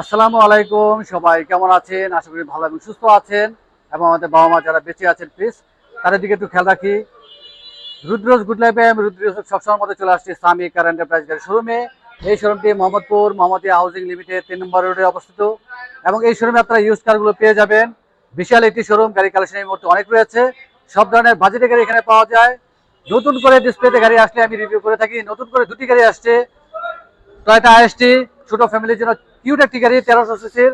আসসালামু আলাইকুম, সবাই কেমন আছেন? আশা করি ভালো এবং সুস্থ আছেন এবং আমাদের বাবা মা যারা বেঁচে আছেন প্লিজ তাদের দিকে একটু খেয়াল রাখি। রুদ্রজ গুড লাইফে আমি রুদ্রজ সবসময় মধ্যে চলে আসছি ইসলামিক কার এন্টারপ্রাইজ গাড়ি শোরুমে এই শোরুমটি মোহাম্মদপুর মোহাম্মদিয়া হাউজিং লিমিটেড তিন নম্বর রোডে অবস্থিত। এবং এই শোরুমে আপনারা ইউজ কারগুলো পেয়ে যাবেন। বিশাল একটি শোরুম গাড়ি কালেকশন এই মুহূর্তে অনেক রয়েছে। সব ধরনের বাজেটের গাড়ি এখানে পাওয়া যায়। নতুন করে ডিসপ্লেতে গাড়ি আসলে আমি রিভিউ করে থাকি। নতুন করে দুটি গাড়ি আসছে। টয়টা আইএসটি ছোট ফ্যামিলির জন্য কিউট একটি গাড়ি তেরোশো সিসির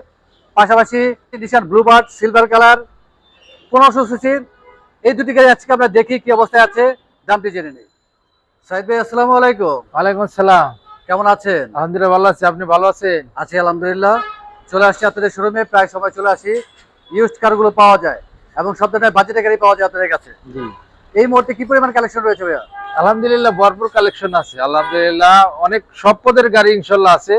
পাশাপাশি নিশান ব্লুবার্ড সিলভার কালার পনেরোশো সিসির এই দুটি গাড়ি আজকে আমরা দেখি কি অবস্থায় আছে দামটি জেনে নিই। সাইদ ভাই আসসালামু আলাইকুম। ওয়ালাইকুম আসসালাম। কেমন আছেন? আলহামদুলিল্লাহ ভালো আছি। আপনি ভালো আছেন? আছি আলহামদুলিল্লাহ। চলে আসছি আপনাদের শোরুমে প্রায় সময় চলে আসি। ইউজড কারগুলো পাওয়া যায় এবং সব ধরনের বাজেটের গাড়ি পাওয়া যায় আপনাদের কাছে। জি। এই মুহূর্তে কি পরিমাণ কালেকশন রয়েছে ভাইয়া? আলহামদুলিল্লাহ ভরপুর কালেকশন আছে। আলহামদুলিল্লাহ অনেক সব পদের গাড়ি ইনশাল্লাহ আছে।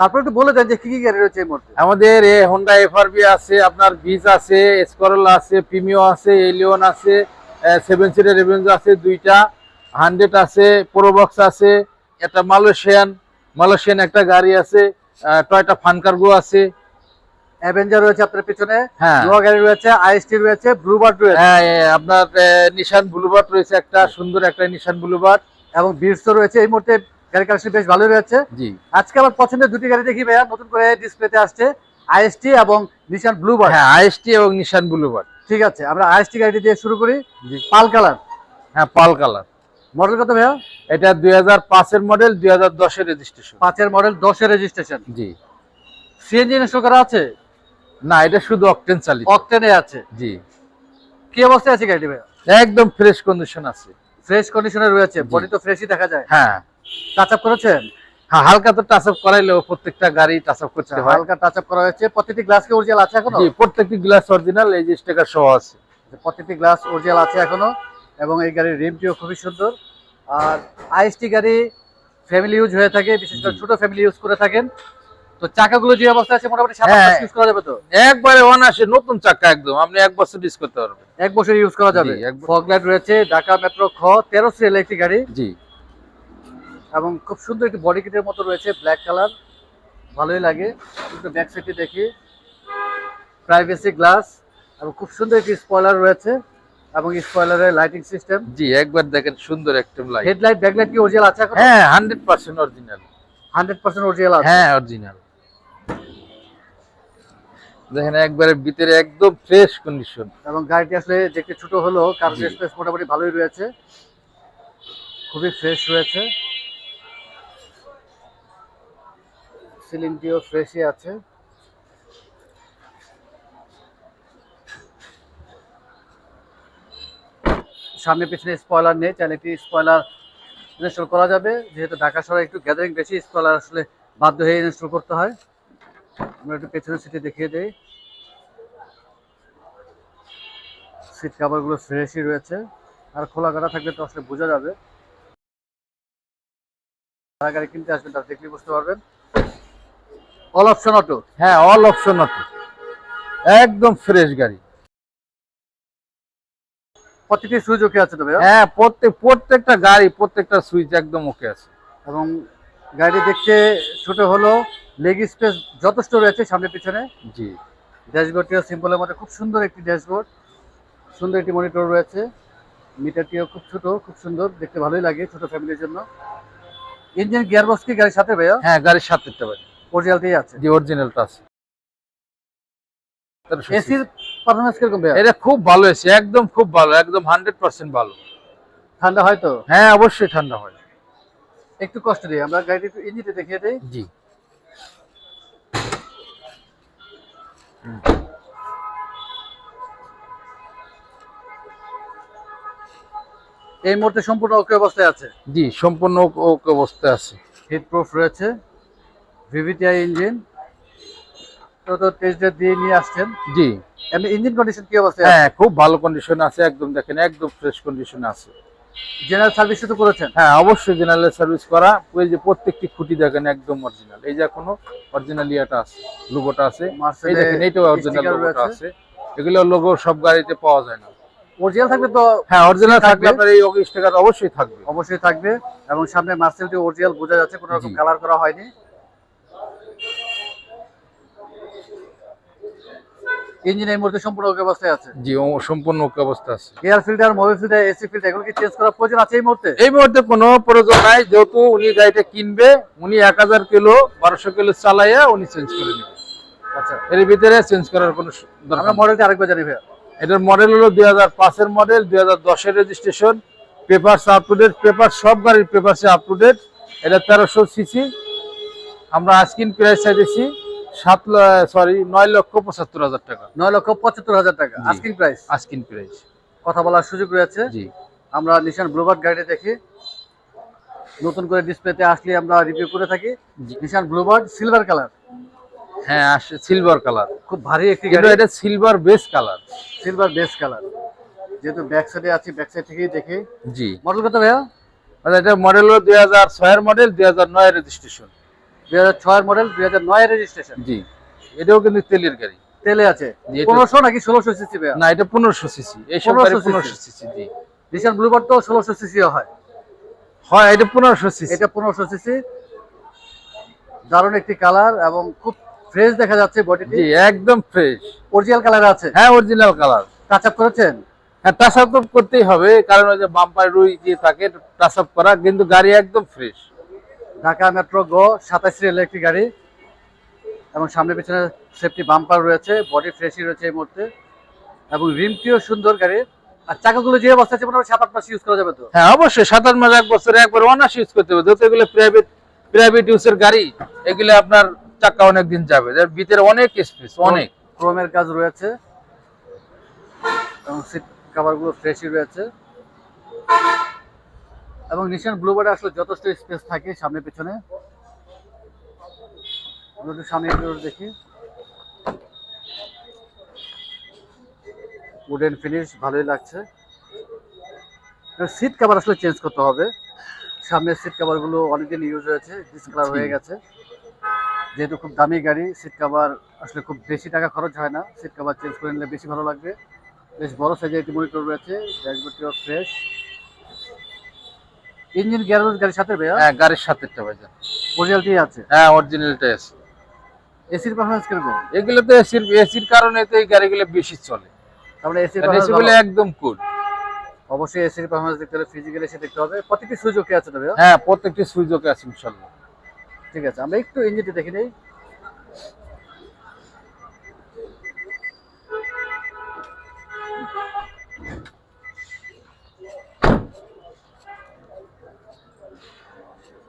তারপর একটু বলে দেন যে কি কি গাড়ি রয়েছে এই মুহূর্তে। আমাদের এ হোন্ডা এফআরবি আছে আপনার বিজ আছে স্করলা আছে প্রিমিও আছে এলিয়ন আছে সেভেন সিটার রেভেঞ্জ আছে দুইটা হান্ড্রেড আছে প্রোবক্স আছে একটা মালয়েশিয়ান মালয়েশিয়ান একটা গাড়ি আছে টয়টা ফানকার্গো আছে অ্যাভেঞ্জার রয়েছে আপনার পিছনে হ্যাঁ। নোয়া গাড়ি রয়েছে আইএসটি রয়েছে ব্লুবার্ড রয়েছে। হ্যাঁ আপনার নিশান ব্লুবার্ড রয়েছে একটা সুন্দর একটা নিশান ব্লুবার্ড এবং বিটসও রয়েছে এই মুহূর্তে গাড়ি কালেকশন বেশ ভালোই রয়েছে। জি। আজকে আমার পছন্দের দুটি গাড়ি দেখি ভাইয়া নতুন করে ডিসপ্লেতে আসছে আইএসটি এবং নিশান ব্লুবার্ড হ্যাঁ আইএসটি এবং নিশান ব্লুবার্ড ঠিক আছে আমরা আইএসটি গাড়িটি দিয়ে শুরু করি। জি। Pearl colour. হ্যাঁ পাল কালার। মডেল কত ভাইয়া? এটা দুই হাজার পাঁচের মডেল দুই হাজার দশের রেজিস্ট্রেশন পাঁচের মডেল দশের রেজিস্ট্রেশন জি। সিএনজি ইনস্টল করা আছে? না এটা শুধু অকটেন চালিত। অকটেনে আছে। জি। কি অবস্থায় আছে গাড়িটি ভাই? একদম ফ্রেশ কন্ডিশন আছে। ফ্রেশ কন্ডিশনে রয়েছে বডি তো ফ্রেশই দেখা যায়। হ্যাঁ। টাচ আপ করেছেন? হ্যাঁ হালকা তো টাচ আপ করাইলেও প্রত্যেকটা গাড়ি টাচ আপ করতে হয়। হালকা টাচ আপ করা হয়েছে। প্রতিটি গ্লাস কি অরিজিনাল আছে এখনও? জি প্রত্যেকটি গ্লাস অরিজিনাল এই যে স্টিকার সহ আছে। প্রতিটি গ্লাস অরিজিনাল আছে এখনও এবং এই গাড়ির রিমটিও খুবই সুন্দর। আর আইএসটি গাড়ি ফ্যামিলি ইউজ হয়ে থাকে বিশেষ করে ছোট ফ্যামিলি ইউজ করে থাকেন। তো চাকাগুলো যে অবস্থা আছে মোটামুটি সাত হ্যাঁ। ইউজ করা যাবে তো? একবারে অনাসে নতুন চাকা একদম। আপনি এক বছর ইউজ করতে পারবেন। এক বছর ইউজ করা যাবে। ফগ লাইট রয়েছে ঢাকা মেট্রো খ তেরো সিএল একটি গাড়ি। জি। এবং খুব সুন্দর একটি বডি কিটের মতো রয়েছে ব্ল্যাক কালার ভালোই লাগে। একটু ব্যাক সাইডটি দেখি। প্রাইভেসি গ্লাস এবং খুব সুন্দর একটি স্পয়লার রয়েছে। এবং স্পয়লারের লাইটিং সিস্টেম জি একবার দেখেন সুন্দর একটা লাইট হেডলাইট ব্যাকলাইট কি অরিজিনাল আছে হ্যাঁ হান্ড্রেড পার্সেন্ট অরিজিনাল আছে। হ্যাঁ অরিজিনাল দেখেন একবারে ভিতরে একদম ফ্রেশ কন্ডিশন এবং গাড়িটি আসলে দেখতে ছোট হলেও কার্গো জি। স্পেস মোটামুটি ভালোই রয়েছে। খুবই ফ্রেশ রয়েছে। সিলিংটিও ফ্রেশই আছে। সামনে পিছনে স্পয়লার নেই চাইলে একটি স্পয়লার ইনস্টল করা যাবে। যেহেতু ঢাকা শহরে একটু গ্যাদারিং বেশি স্পয়লার আসলে বাধ্য হয়ে ইনস্টল করতে হয়। আমরা একটু পেছনের সিটে দেখিয়ে দেই। সিট কাভারগুলো ফ্রেশই রয়েছে। আর খোলা কাটা থাকলে তো আসলে বোঝা যাবে। যারা গাড়ি কিনতে আসবেন তারা দেখলে বুঝতে পারবেন। অল অপশন অটো হ্যাঁ অল অপশন আছে একদম ফ্রেশ গাড়ি। প্রতিটি সুইচ ওকে আছে তো হ্যাঁ প্রত্যেক প্রত্যেকটা গাড়ি প্রত্যেকটা সুইচ একদম ওকে আছে। এবং গাড়ি দেখতে ছোট হলো লেগ স্পেস যথেষ্ট রয়েছে সামনে পিছনে। জি। ড্যাশবোর্ডটিও সিম্পলের মধ্যে খুব সুন্দর একটি ড্যাশবোর্ড। সুন্দর একটি মনিটর রয়েছে। মিটারটিও খুব ছোট খুব সুন্দর দেখতে ভালোই লাগে ছোট ফ্যামিলির জন্য। ইঞ্জিন গিয়ার গিয়ারবক্স কি গাড়ির সাথে ভাইয়া? হ্যাঁ গাড়ির সাথে পারি অরিজিনালতেই আছে? জি অরিজিনালটা আছে। এসির পারফরমেন্স কীরকম ভাইয়া? এটা খুব ভালো এসি একদম খুব ভালো একদম হান্ড্রেড পার্সেন্ট ভালো। ঠান্ডা হয় তো? হ্যাঁ অবশ্যই ঠান্ডা হয়। একটু কষ্ট দিই আমরা গাড়িটি একটু ইঞ্জিনটা দেখিয়ে দিই। জি। এই মুহূর্তে সম্পূর্ণ ওকে অবস্থায় আছে? জি সম্পূর্ণ ওকে অবস্থায় আছে। হিট প্রুফ রয়েছে ভিভিটিআই ইঞ্জিন তো তো টেস্ট ড্রাইভ দিয়ে নিয়ে আসছেন। জি। এমনি ইঞ্জিন কন্ডিশন কি অবস্থায় হ্যাঁ খুব ভালো কন্ডিশন আছে একদম দেখেন একদম ফ্রেশ কন্ডিশন আছে। জেনারেল সার্ভিস তো করেছেন? হ্যাঁ অবশ্যই জেনারেল সার্ভিস করা। ওই যে প্রত্যেকটি খুঁটি দেখেন একদম অরিজিনাল এই যে কোনো অরিজিনাল ইয়াটা আছে লোগোটা আছে। এই দেখেন এইটাও অরিজিনাল লোগোটা আছে। এগুলো লোগো সব গাড়িতে পাওয়া যায় না। অরিজিনাল থাকবে তো হ্যাঁ অরিজিনাল থাকবে। আপনার এই অবশ্যই থাকবে। অবশ্যই থাকবে। এবং সামনে মার্সেলটি অরিজিনাল বোঝা যাচ্ছে কোনো রকম কালার করা হয়নি। ইঞ্জিন এই মুহূর্তে সম্পূর্ণ ওকে অবস্থায় আছে? জি সম্পূর্ণ ওকে অবস্থা আছে। Air filter mobile filter AC filter এগুলো কি চেঞ্জ করার প্রয়োজন আছে এই মুহূর্তে? এই মুহূর্তে কোনো প্রয়োজন নাই যেহেতু উনি গাড়িটা কিনবে উনি এক হাজার কিলো বারোশো কিলো চালাইয়া উনি চেঞ্জ করে নেবে। আচ্ছা। এর ভিতরে চেঞ্জ করার কোনো আমরা। মডেলটা আরেকবার জানি ভাইয়া। এটার মডেল হলো দুই হাজার পাঁচের মডেল দুই হাজার দশের registration paper up to date paper সব গাড়ির পেপার আপ টু ডেট এটা তেরোশো সিসি আমরা আজকিন প্রাইস চাইতেছি সাত সরি নয় লক্ষ পঁচাত্তর হাজার টাকা। নয় লক্ষ পঁচাত্তর হাজার টাকা। আস্কিং প্রাইস আজকিন প্রাইস কথা বলার সুযোগ রয়েছে। জি। আমরা নিশান ব্লুবার্ড গাড়িটা দেখি নতুন করে ডিসপ্লেতে আসলে আমরা রিভিউ করে থাকি। নিশান ব্লুবার্ড সিলভার কালার হ্যাঁ আসে সিলভার কালার খুব ভারী একটি গাড়ি। এটা silver base colour silver base colour যেহেতু ব্যাক সাইডে আছি ব্যাক সাইড থেকেই দেখি। জি। মডেল কত ভাইয়া? আচ্ছা এটা মডেল হলো দুই হাজার ছয়ের মডেল দুই হাজার নয় রেজিস্ট্রেশন দুই হাজার ছয়ের মডেল দুই হাজার নয় রেজিস্ট্রেশন জি। এটাও কিন্তু তেলের গাড়ি। তেলে আছে। পনেরোশো নাকি ষোলোশো সিসি না এটা পনেরোশো সিসি এইসব 1500 গাড়ি cc পনেরোশো সিসি জি। নিশান ব্লুবার্ড তো ষোলোশো সিসিও হয়। হয় এটা পনেরোশো সিসি এটা পনেরোশো সিসি দারুণ একটি কালার এবং খুব ফ্রেশ দেখা যাচ্ছে বডিটি জি একদম ফ্রেশ অরিজিনাল কালার আছে? হ্যাঁ অরিজিনাল কালার টাচ আপ করেছেন? হ্যাঁ টাচ আপ করতেই হবে কারণ ওই যে বাম্পার রুই দিয়ে থাকে টাচ আপ করা কিন্তু গাড়ি একদম ফ্রেশ ঢাকা মেট্রো গো সাতাশ রেল একটি গাড়ি। এবং সামনে পিছনে সেফটি বাম্পার রয়েছে বডি ফ্রেশই রয়েছে এই মুহূর্তে। এবং রিমটিও সুন্দর গাড়ি। আর চাকাগুলো যে অবস্থা আছে মোটামুটি সাত আট মাস ইউজ করা যাবে তো? হ্যাঁ অবশ্যই সাত আট মাস এক বছরে একবার অনার্স ইউজ করতে হবে। যেহেতু এগুলো প্রাইভেট প্রাইভেট ইউজের গাড়ি এগুলো আপনার চাকা অনেক দিন যাবে। এর ভিতরে অনেক স্পেস অনেক। ক্রোমের কাজ রয়েছে। এবং সিট কাভারগুলো ফ্রেশই রয়েছে। এবং নিশান ব্লুবার্ডে আসলে যথেষ্ট স্পেস থাকে সামনে পিছনে। সামনে দেখি। উডেন ফিনিশ ভালোই লাগছে। সিট কাভার আসলে চেঞ্জ করতে হবে। সামনের সিট কাভারগুলো অনেকদিন ইউজ হয়েছে ডিসকালার হয়ে গেছে। যেহেতু খুব দামি গাড়ি সিট কাভার আসলে খুব বেশি টাকা খরচ হয় না। সিট কাভার চেঞ্জ করে নিলে বেশি ভালো লাগবে। বেশ বড় সাইজের একটি মনিটর রয়েছে ড্যাশবোর্ডটিও ফ্রেশ ইঞ্জিন গ্যারেজ গাড়ির সাথে ভাইয়া? হ্যাঁ গাড়ির সাথেরটা ভাইজান অরিজিনালটি আছে? হ্যাঁ অরিজিনালটাই আছে। এসির পারফরমেন্স কীরকম? এগুলো তো এসির এসির কারণে তো এই গাড়িগুলো বেশি চলে। তারপরে এসির এসিগুলো একদম কুল অবশ্যই এসির পারফরমেন্স দেখতে হলে ফিজিক্যালি এসে দেখতে হবে। প্রত্যেকটি সুযোগ আছে তো ভাইয়া? হ্যাঁ প্রত্যেকটি সুযোগে আছে ইনশাআল্লাহ ঠিক আছে আমরা একটু ইঞ্জিনটি দেখে নেই।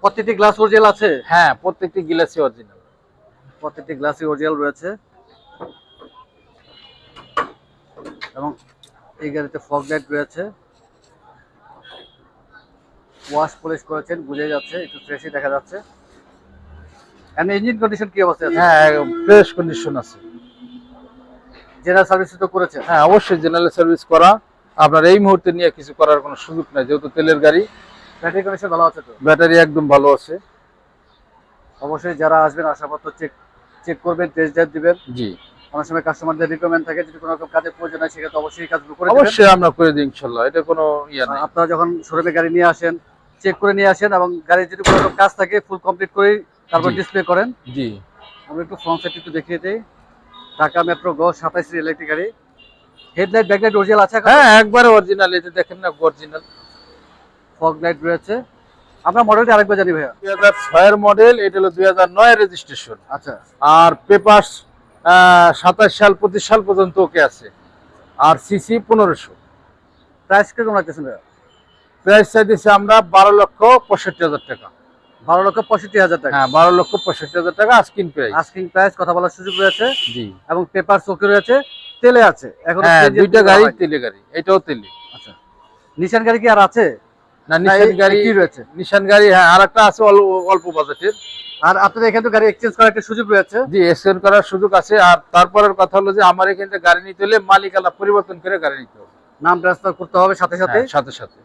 প্রত্যেকটি গ্লাস অরিজিনাল আছে? হ্যাঁ প্রত্যেকটি গিলাসই অরিজিনাল প্রত্যেকটি গ্লাসই অরিজিনাল রয়েছে। এবং এই গাড়িতে ফগ লাইট রয়েছে। ওয়াশ পলিশ করেছেন বুঝে যাচ্ছে একটু ফ্রেশই দেখা যাচ্ছে। এন্ড ইঞ্জিন কন্ডিশন কি অবস্থা আছে? হ্যাঁ ফ্রেশ কন্ডিশন আছে। জেনারেল সার্ভিস তো করেছেন হ্যাঁ অবশ্যই জেনারেল সার্ভিস করা। আপনার এই মুহূর্তে নিয়ে কিছু করার কোনো সুযোগ নাই যেহেতু তেলের গাড়ি। ব্যাটারি কন্ডিশন ভালো আছে তো? ব্যাটারি একদম ভালো আছে। অবশ্যই যারা আসবেন আসামাত্র চেক চেক করবেন টেস্ট ড্রাইভ দিবেন। জি। অনেক সময় কাস্টমারদের রিকমেন্ড থাকে যদি কোনো রকম কাজের প্রয়োজন হয় সেক্ষেত্রে অবশ্যই এই কাজগুলো করে দিবেন। অবশ্যই আমরা করে দিই ইনশাল্লাহ এটা কোনো ইয়ে নাই। আপনারা যখন শোরুমে গাড়ি নিয়ে আসেন চেক করে নিয়ে আসেন এবং গাড়ির যদি কোনো রকম কাজ থাকে ফুল কমপ্লিট করে তারপর ডিসপ্লে করেন। জি। আমরা একটু ফ্রন্ট সাইড একটু দেখিয়ে দিই। ঢাকা মেট্রো গ সাতাইশ ইলেকট্রিক গাড়ি। হেডলাইট ব্যাকলাইট অরিজিনাল আছে হ্যাঁ একবার অরিজিনাল এটা দেখেন না অরিজিনাল ফগ লাইট রয়েছে। আমরা মডেলটা আরেকবার জানি ভাইয়া। দুই হাজার ছয়ের মডেল এটা হলো দুই হাজার নয় রেজিস্ট্রেশন আচ্ছা। আর পেপার্স সাতাশ সাল পঁচিশ সাল পর্যন্ত ওকে আছে। আর সিসি পনেরোশো। প্রাইস কীরকম লাগতেছে ভাইয়া? প্রাইস চাইতেছি আমরা বারো লক্ষ পঁয়ষট্টি হাজার টাকা। বারো লক্ষ পঁয়ষট্টি হাজার টাকা। হ্যাঁ বারো লক্ষ পঁয়ষট্টি হাজার টাকা আস্কিন প্রাইস আস্কিং প্রাইস কথা বলার সুযোগ রয়েছে। জি। এবং পেপার চৌকি রয়েছে। তেলে আছে। এখন হ্যাঁ দুইটা গাড়ি তেলে গাড়ি। এটাও তেলে। আচ্ছা। নিশান গাড়ি কি আর আছে? না নিশান গাড়ি কি রয়েছে। নিশান গাড়ি হ্যাঁ আর একটা আছে অল্প বাজেটের আর আপনাদের এখানে গাড়ি এক্সচেঞ্জ করার একটা সুযোগ রয়েছে। জি এক্সচেঞ্জ করার সুযোগ আছে। আর তারপরের কথা হলো যে আমার এখান থেকে গাড়ি নিতে হলে মালিকালা পরিবর্তন করে গাড়ি নিতে হবে। নাম ট্রান্সফার করতে হবে সাথে সাথে। হ্যাঁ, সাথে সাথে।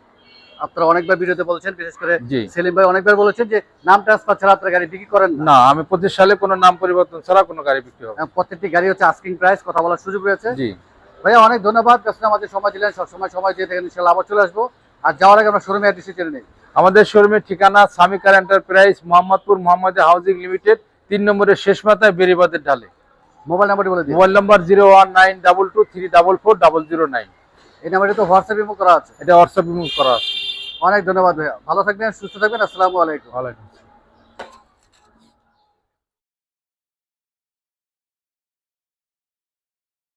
আপনারা অনেকবার ভিডিওতে বলছেন বিশেষ করে সেলিম ভাই অনেকবার বলেছেন যে নাম ট্রান্সফার ছাড়া আপনারা গাড়ি বিক্রি করেন না। আমি প্রতি সালে কোনো নাম পরিবর্তন ছাড়া কোনো গাড়ি বিক্রি হবে প্রত্যেকটি গাড়ি হচ্ছে আস্কিং প্রাইস কথা বলার সুযোগ রয়েছে। জি। ভাইয়া অনেক ধন্যবাদ। আমাদের সময় দিলেন। সবসময় সময় দিয়ে ইনশাল্লাহ আবার চলে আসব। আর যাওয়ার আগে আমরা শোরুমে অ্যাড্রেসে চলে নেই। আমাদের শোরুমের ঠিকানা Samikar enterprise Mohammadpur Mohammad housing limited তিন নম্বরের শেষ মাথায় বেরিবাদের ঢালে মোবাইল নাম্বারটি বলে দিন। Mobile number zero one nine double two three double four double zero nine এই নাম্বারটি তো হোয়াটসঅ্যাপ বিমুখ করা আছে। এটা হোয়াটসঅ্যাপ বিমুখ করা আছে। অনেক ধন্যবাদ ভাইয়া। ভালো থাকবেন সুস্থ থাকবেন আসসালামু আলাইকুম। ওয়ালাইকুম।